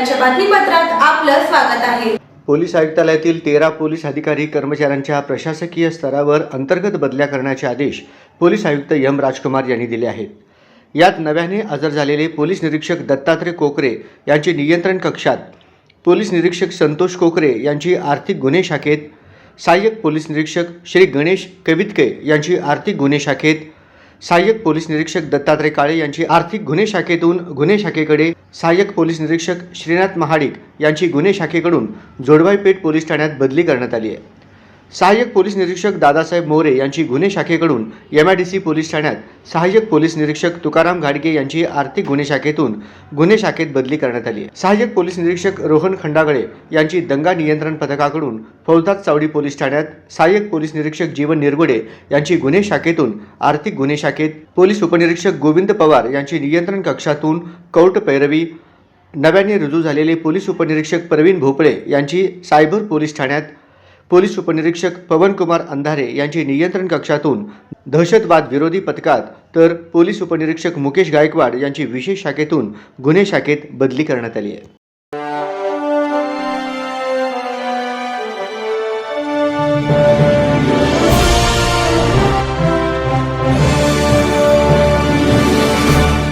आपलं स्वागत आहे. पोलीस आयुक्तालयातील तेरा पोलीस अधिकारी कर्मचाऱ्यांच्या प्रशासकीय स्तरावर अंतर्गत बदल्या करण्याचे आदेश पोलीस आयुक्त यम राजकुमार यांनी दिले आहेत. यात नव्याने हजर झालेले पोलीस निरीक्षक दत्तात्रय कोकरे यांची नियंत्रण कक्षात पोलीस निरीक्षक संतोष कोकरे यांची आर्थिक गुन्हे शाखेत सहाय्यक पोलीस निरीक्षक श्री गणेश कवितके यांची आर्थिक गुन्हे शाखेत सहाय्यक पोलीस निरीक्षक दत्तात्रय काळे यांची आर्थिक गुन्हे शाखेतून गुन्हे शाखेकडे सहाय्यक पोलीस निरीक्षक श्रीनाथ महाडिक यांची गुन्हे शाखेकडून जोडवाईपेठ पोलीस ठाण्यात बदली करण्यात आली आहे. सहाय्यक पोलीस निरीक्षक दादासाहेब मोरे यांची गुन्हे शाखेकडून M I D C police ठाण्यात सहाय्यक पोलीस निरीक्षक तुकाराम घाडगे यांची आर्थिक गुन्हे शाखेतून गुन्हे शाखेत बदली करण्यात आली सहाय्यक पोलीस निरीक्षक रोहन खंडागळे यांची दंगा नियंत्रण पथकाकडून फौजदार चावडी पोलीस ठाण्यात सहाय्यक पोलीस निरीक्षक जीवन निरगुडे यांची गुन्हे शाखेतून आर्थिक गुन्हे शाखेत पोलीस उपनिरीक्षक गोविंद पवार यांची नियंत्रण कक्षातून कौट पैरवी नव्याने रुजू झालेले पोलीस उपनिरीक्षक प्रवीण भोपळे यांची सायबर पोलीस ठाण्यात पोलीस उपनिरीक्षक पवनकुमार अंधारे यांची नियंत्रण कक्षातून दहशतवाद विरोधी पथकात तर पोलीस उपनिरीक्षक मुकेश गायकवाड यांची विशेष शाखेतून गुन्हे शाखेत बदली करण्यात आली आहे.